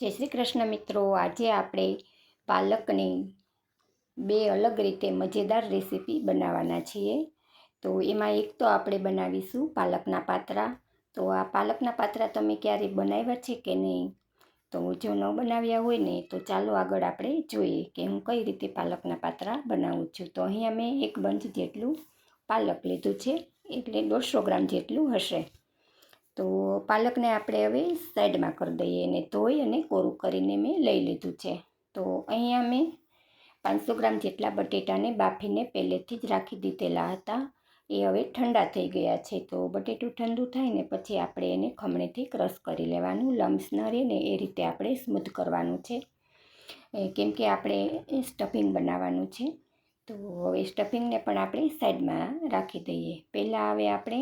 જય શ્રી કૃષ્ણ મિત્રો. આજે આપણે પાલકની બે અલગ રીતે મજેદાર રેસીપી બનાવવાના છીએ. તો એમાં એક તો આપણે બનાવીશું પાલકના પાત્રા. તો આ પાલકના પાત્રા તમે ક્યારે બનાવ્યા છે કે નહીં? તો જો ન બનાવ્યા હોય ને, તો ચાલો આગળ આપણે જોઈએ કે હું કઈ રીતે પાલકના પાત્રા બનાવું છું. તો અહીંયા મેં એક બંચ જેટલું પાલક લીધું છે, એટલે દોઢસો ગ્રામ જેટલું હશે. તો પાલકને આપણે હવે સાઈડમાં કરી દઈએ અને ધોઈ અને કોરું કરીને મેં લઈ લીધું છે. તો અહીંયા મેં પાંચસો ગ્રામ જેટલા બટેટાને બાફીને પહેલેથી જ રાખી દીધેલા હતા. એ હવે ઠંડા થઈ ગયા છે. તો બટેટું ઠંડુ થાય ને પછી આપણે એને ખમણીથી ક્રશ કરી લેવાનું. લમ્સ ન રહે ને એ રીતે આપણે સ્મૂથ કરવાનું છે. કેમ કે આપણે સ્ટફિંગ બનાવવાનું છે. તો હવે સ્ટફિંગને પણ આપણે સાઈડમાં રાખી દઈએ. પહેલાં હવે આપણે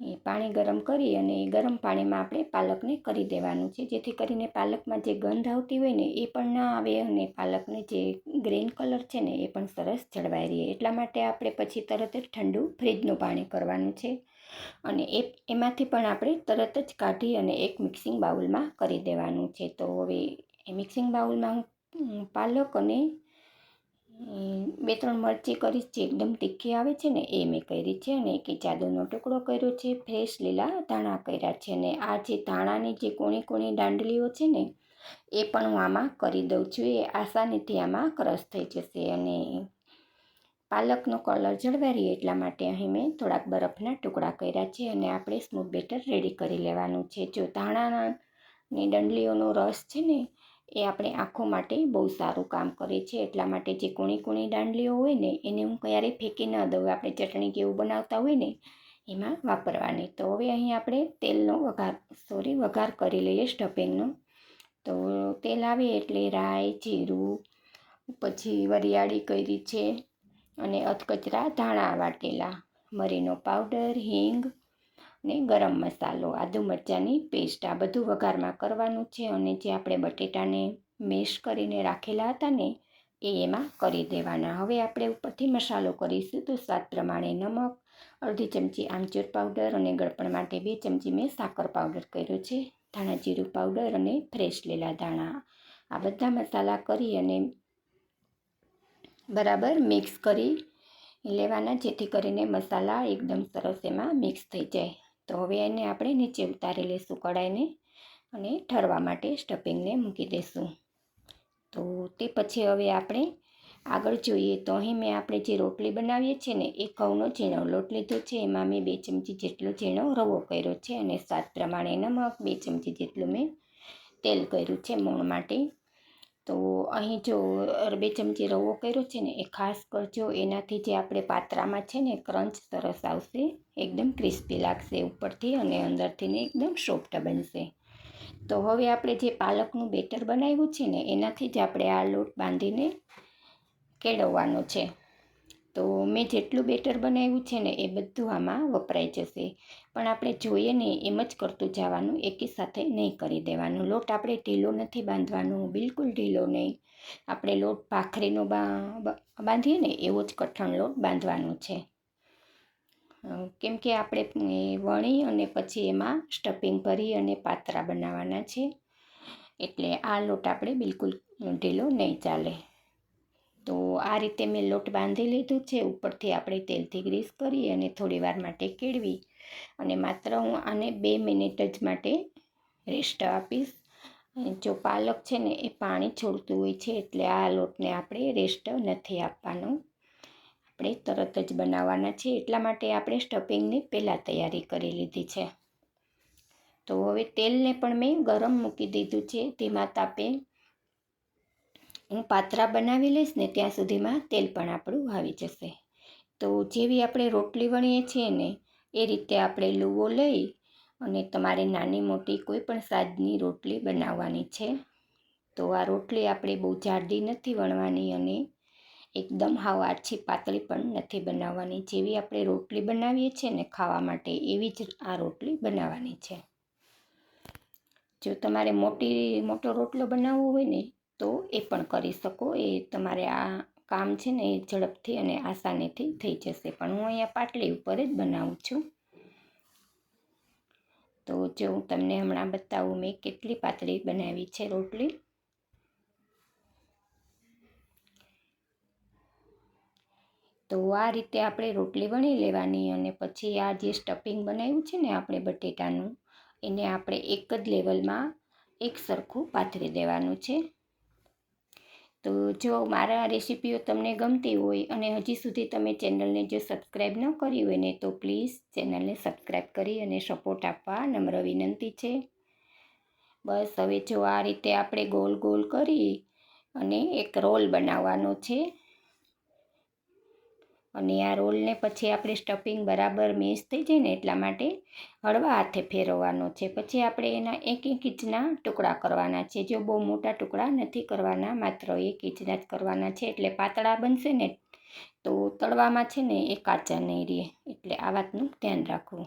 એ પાણી ગરમ કરી અને એ ગરમ પાણીમાં આપણે પાલકને કરી દેવાનું છે. જેથી કરીને પાલકમાં જે ગંધ આવતી હોય ને, એ પણ ના આવે અને પાલકને જે ગ્રીન કલર છે ને, એ પણ સરસ જળવાઈ રહે. એટલા માટે આપણે પછી તરત જ ઠંડુ ફ્રીજનું પાણી કરવાનું છે. અને એ, એમાંથી પણ આપણે તરત જ કાઢી અને એક મિક્સિંગ બાઉલમાં કરી દેવાનું છે. તો હવે એ મિક્સિંગ બાઉલમાં પાલક અને બે ત્રણ મરચી કરી જે એકદમ તીખી આવે છે ને, એ મેં કરી છે અને એક જાદુનો ટુકડો કર્યો છે. ફ્રેશ લીલા ધાણા કર્યા છે અને આ જે ધાણાની જે કોણી કોણી દાંડલીઓ છે ને, એ પણ હું આમાં કરી દઉં છું. એ આસાનીથી આમાં ક્રશ થઈ જશે અને પાલકનો કલર જળવાઈ રહે એટલા માટે અહીં મેં થોડાક બરફના ટુકડા કર્યા છે અને આપણે સ્મૂથ બેટર રેડી કરી લેવાનું છે. જો ધાણાની દંડલીઓનો રસ છે ને એ આપણે આંખો માટે બહુ સારું કામ કરે છે. એટલા માટે જે કૂણી કૂણી દાંડલીઓ હોય ને, એને હું ક્યારેય ફેંકી ન દઉં. આપણે ચટણી કે એવું બનાવતા હોય ને, એમાં વાપરવાની. તો હવે અહીં આપણે તેલનો વઘાર સોરી વઘાર કરી લઈએ સ્ટફિંગનો. તો તેલ આવે એટલે રાઈ, જીરું, પછી વરિયાળી કરી છે. અને અધકચરા ધાણા વાટેલા, મરીનો પાવડર, હિંગ ને ગરમ મસાલો, આદુ મરચાંની પેસ્ટ આ બધું વઘારમાં કરવાનું છે અને જે આપણે બટેટાને મેશ કરીને રાખેલા હતા ને, એ એમાં કરી દેવાના. હવે આપણે ઉપરથી મસાલો કરીશું તો સ્વાદ પ્રમાણે નમક, અડધી ચમચી આમચૂર પાવડર અને ગળપણ માટે બે ચમચી મેં સાકર પાવડર કર્યો છે, ધાણા જીરું પાવડર અને ફ્રેશ લીલા ધાણા. આ બધા મસાલા કરી અને બરાબર મિક્સ કરી લેવાના, જેથી કરીને મસાલા એકદમ સરસ એમાં મિક્સ થઈ જાય. તો હવે એને આપણે નીચે ઉતારી લઈશું કઢાઈને અને ઠરવા માટે સ્ટફિંગને મૂકી દઈશું. તો તે પછી હવે આપણે આગળ જોઈએ તો અહીં મેં આપણે જે રોટલી બનાવીએ છીએ ને, એ ઘઉંનો ઝીણો લોટ લીધો છે. એમાં મેં બે ચમચી જેટલો ઝીણો રવો કર્યો છે અને સ્વાદ પ્રમાણે નમક બે ચમચી જેટલું મેં તેલ કર્યું છે મોણ માટે. તો અહીં જો બે ચમચી રવો કર્યો છે ને, એ ખાસ કરજો. એનાથી જે આપણે પાત્રામાં છે ને, ક્રંચ સરસ આવશે, એકદમ ક્રિસ્પી લાગશે ઉપરથી અને અંદરથી ને એકદમ સોફ્ટ બનશે. તો હવે આપણે જે પાલકનું બેટર બનાવ્યું છે ને, એનાથી જ આપણે આ લોટ બાંધીને કેળવવાનો છે. તો મેં જેટલું બેટર બનાવ્યું છે ને એ બધું આમાં વપરાઈ જશે. પણ આપણે જોઈએ ને એમ જ કરતું જવાનું, એકી સાથે નહીં કરી દેવાનું. લોટ આપણે ઢીલો નથી બાંધવાનો, બિલકુલ ઢીલો નહીં. આપણે લોટ ભાખરીનો બાંધીએ ને એવો જ કઠણ લોટ બાંધવાનો છે. કેમ કે આપણે વણી અને પછી એમાં સ્ટફિંગ ભરી અને પાત્રા બનાવવાના છે. એટલે આ લોટ આપણે બિલકુલ ઢીલો નહીં ચાલે. તો આ રીતે મેં લોટ બાંધી લીધું છે. ઉપરથી આપણે તેલથી ગ્રીસ કરી અને થોડી વાર માટે કેળવી અને માત્ર હું આને બે મિનિટ જ માટે રેસ્ટ આપીશ. જો પાલક છે ને એ પાણી છોડતું હોય છે એટલે આ લોટને આપણે રેસ્ટ નથી આપવાનો. આપણે તરત જ બનાવવાના છે. એટલા માટે આપણે સ્ટફિંગની પહેલાં તૈયારી કરી લીધી છે. તો હવે તેલને પણ મેં ગરમ મૂકી દીધું છે. ધીમા તાપે હું પાત્રા બનાવી લઈશ ને ત્યાં સુધીમાં તેલ પણ આપણું આવી જશે. તો જેવી આપણે રોટલી વણીએ છીએ ને, એ રીતે આપણે લુવો લઈ અને તમારે નાની મોટી કોઈ પણ સાજની રોટલી બનાવવાની છે. તો આ રોટલી આપણે બહુ જાડી નથી વણવાની અને એકદમ હાવ આછી પાતળી પણ નથી બનાવવાની. જેવી આપણે રોટલી બનાવીએ છીએ ને ખાવા માટે, એવી જ આ રોટલી બનાવવાની છે. જો તમારે મોટી, મોટો રોટલો બનાવવો હોય ને તો એ પણ કરી શકો. એ તમારે આ કામ છે ને એ ઝડપથી અને આસાનીથી થઈ જશે. પણ હું અહીંયા પાટલી ઉપર જ બનાવું છું. તો જો હું તમને હમણાં બતાવું મેં કેટલી પાતળી બનાવી છે રોટલી. તો આ રીતે આપણે રોટલી વણી લેવાની અને પછી આ જે સ્ટફિંગ બનાવ્યું છે ને આપણે બટેટાનું, એને આપણે એક જ લેવલમાં એક સરખું પાથરી દેવાનું છે. તો જો મારા રેસીપીઓ તમને ગમતી હોય અને હજી સુધી તમે ચેનલને જો સબસ્ક્રાઈબ ન કરી હોય ને, તો પ્લીઝ ચેનલને સબસ્ક્રાઈબ કરી અને સપોર્ટ આપવા નમ્ર વિનંતી છે. બસ હવે જો આ રીતે આપણે ગોલ ગોલ કરી અને એક રોલ બનાવવાનો છે. અને આ રોલને પછી આપણે સ્ટફિંગ બરાબર મેશ થઈ જાય ને એટલા માટે હળવા હાથે ફેરવવાનો છે. પછી આપણે એના એક એક ઇંચના ટુકડા કરવાના છે. જો બહુ મોટા ટુકડા નથી કરવાના, માત્ર એક ઇંચના જ કરવાના છે. એટલે પાતળા બનશે ને તો તળવામાં છે ને એ કાચા નહીં રહે. એટલે આ વાતનું ધ્યાન રાખવું.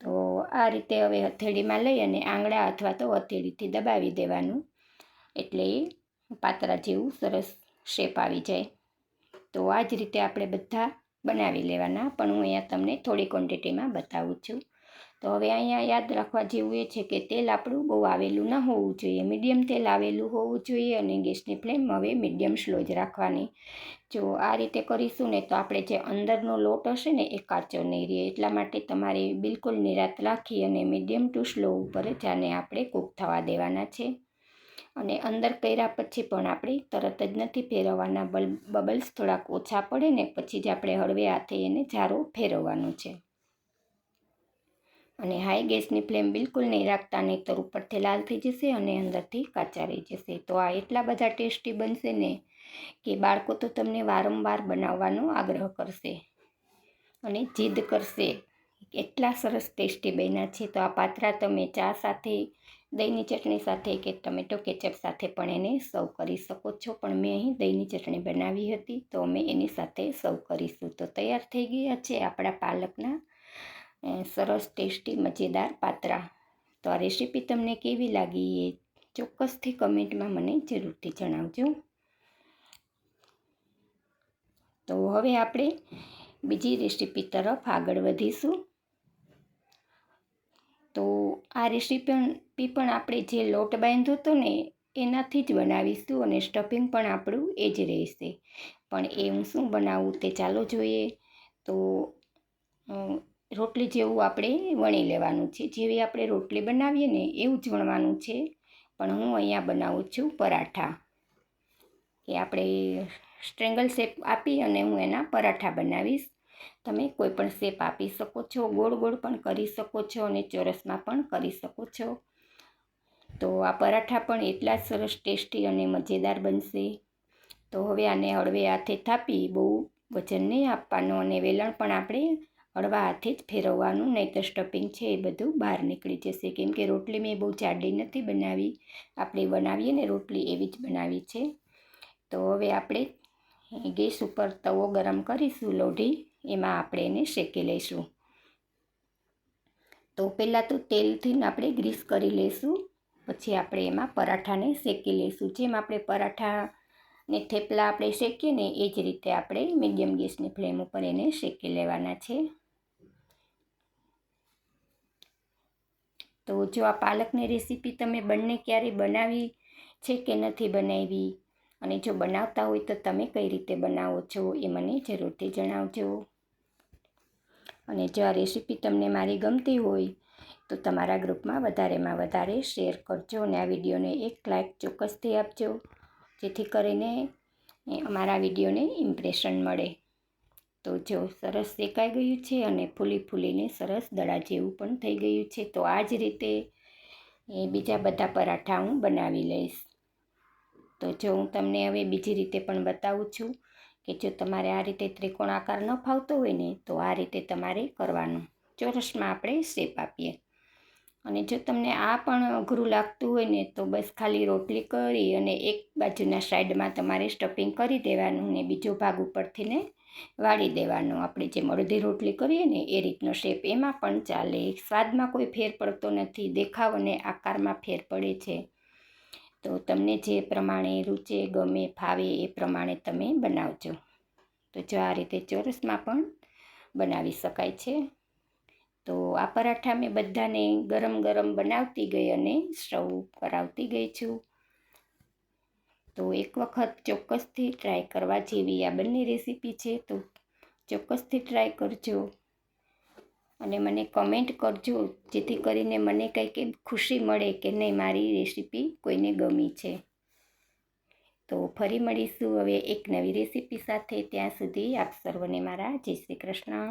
તો આ રીતે હવે હથેળીમાં લઈ અને આંગળા અથવા તો હથેળીથી દબાવી દેવાનું. એટલે પાતળા જેવું સરસ શેપ આવી જાય. તો આ જ રીતે આપણે બધા બનાવી લેવાના, પણ હું અહીંયા તમને થોડી ક્વોન્ટિટીમાં બતાવું છું. તો હવે અહીંયા યાદ રાખવા જેવું એ છે કે તેલ આપણું બહુ આવેલું ન હોવું જોઈએ. મીડિયમ તેલ આવેલું હોવું જોઈએ અને ગેસની ફ્લેમ હવે મીડિયમ સ્લો જ રાખવાની. જો આ રીતે કરીશું ને તો આપણે જે અંદરનો લોટ હશે ને એ કાચો નહીં રહે. એટલા માટે તમારે બિલકુલ નિરાત રાખી અને મીડિયમ ટુ સ્લો ઉપર જ આપણે કૂક થવા દેવાના છે. અને અંદર કર્યા પછી પણ આપણે તરત જ નથી ફેરવવાના બબલ્સ થોડાક ઓછા પડે ને પછી જ આપણે હળવે હાથે એને જારો ફેરવવાનો છે. અને હાઈ ગેસની ફ્લેમ બિલકુલ નહીં રાખતા નહીં તર ઉપરથી લાલ થઈ જશે અને અંદરથી કાચા રહી જશે. તો આ એટલા બધા ટેસ્ટી બનશે ને કે બાળકો તો તમને વારંવાર બનાવવાનો આગ્રહ કરશે અને જીદ કરશે. એટલા સરસ ટેસ્ટી બન્યા છે. તો આ પાત્રા તમે ચા સાથે દહીંની ચટણી સાથે કે ટમેટો કેચઅપ સાથે પણ એને સર્વ કરી શકો છો. પણ મેં અહીં દહીંની ચટણી બનાવી હતી, તો અમે એની સાથે સર્વ કરીશું. તો તૈયાર થઈ ગયા છે આપણા પાલકના સરસ ટેસ્ટી, મજેદાર પાત્રા. તો આ રેસીપી તમને કેવી લાગી એ ચોક્કસથી કમેન્ટમાં મને જરૂરથી જણાવજો. તો હવે આપણે બીજી રેસીપી તરફ આગળ વધીશું. તો આ રેસીપી પણ આપણે જે લોટ બાંધ્યો હતો ને, એનાથી જ બનાવીશું અને સ્ટફિંગ પણ આપણું એ જ રહેશે. પણ એ હું શું બનાવું તે ચાલો જોઈએ. તો રોટલી જેવું આપણે વણી લેવાનું છે. જેવી આપણે રોટલી બનાવીએ ને, એવું જ વણવાનું છે. પણ હું અહીંયા બનાવું છું પરાઠા. કે આપણે સ્ટ્રેંગલ શેપ આપી અને હું એના પરાઠા બનાવીશ. તમે કોઈ પણ શેપ આપી શકો છો, ગોળ ગોળ પણ કરી શકો છો અને ચોરસમાં પણ કરી શકો છો. તો આ પરાઠા પણ એટલા જ સરસ ટેસ્ટી અને મજેદાર બનશે. તો હવે આને હળવે હાથે થાપી બહુ વજન નહીં આપવાનું અને વેલણ પણ આપણે હળવા હાથે જ ફેરવવાનું નહીં તો સ્ટફિંગ છે એ બધું બહાર નીકળી જશે. કેમ કે રોટલી મેં બહુ જાડી નથી બનાવી. આપણે બનાવીએ ને રોટલી એવી જ બનાવી છે. તો હવે આપણે ગેસ ઉપર તવો ગરમ કરીશું લોઢી, એમાં આપણે એને શેકી લઈશું. તો પહેલાં તો તેલથી આપણે ગ્રીસ કરી લઈશું. પછી આપણે એમાં પરાઠાને શેકી લઈશું. જેમ આપણે પરાઠા ને થેપલા આપણે શેકીએ ને એ જ રીતે આપણે મીડિયમ ગેસની ફ્લેમ ઉપર એને શેકી લેવાના છે. તો જો આ પાલકની રેસીપી તમે બંને ક્યારે બનાવી છે કે નથી બનાવી અને જો બનાવતા હોય તો તમે કઈ રીતે બનાવો છો એ મને જરૂરથી જણાવજો. અને જો આ રેસીપી તમને મારી ગમતી હોય તો તમારા ગ્રુપમાં વધારેમાં વધારે શેર કરજો અને આ વિડીયોને એક લાઇક ચોક્કસથી આપજો, જેથી કરીને અમારા વિડીયોને ઇમ્પ્રેશન મળે. તો જો સરસ શેકાઈ ગયું છે અને ફૂલી ફૂલીને સરસ દડા જેવું પણ થઈ ગયું છે, તો આ જ રીતે એ બીજા બધા પરાઠા હું બનાવી લઈશ. તો જો હું તમને હવે બીજી રીતે પણ બતાવું છું કે જો તમારે આ રીતે ત્રિકોણ આકાર ન ફાવતો હોય ને, તો આ રીતે તમારે કરવાનું. ચોરસમાં આપણે શેપ આપીએ. અને જો તમને આ પણ અઘરું લાગતું હોય ને, તો બસ ખાલી રોટલી કરી અને એક બાજુના સાઈડમાં તમારે સ્ટફિંગ કરી દેવાનું ને બીજો ભાગ ઉપરથી ને વાળી દેવાનો. આપણે જે અડધી રોટલી કરીએ ને, એ રીતનો શેપ એમાં પણ ચાલે. સ્વાદમાં કોઈ ફેર પડતો નથી. દેખાવ અને આકારમાં ફેર પડે છે. તો તમને જે પ્રમાણે રૂચે, ગમે, ફાવે એ પ્રમાણે તમે બનાવજો. તો જો આ રીતે ચોરસમાં પણ બનાવી શકાય છે. તો આ પરાઠા મેં બધાને ગરમ ગરમ બનાવતી ગઈ અને સ્ટવ કરાવતી ગઈ છું. તો એક વખત ચોક્કસથી ટ્રાય કરવા જેવી આ બંને રેસીપી છે, તો ચોક્કસથી ટ્રાય કરજો અને મને કમેન્ટ કરજો જેથી કરીને મને કંઈક ખુશી મળે કે નહીં મારી રેસીપી કોઈને ગમી છે. તો ફરી મળીશું હવે એક નવી રેસીપી સાથે, ત્યાં સુધી આપ સર્વને મારા જય શ્રી કૃષ્ણ.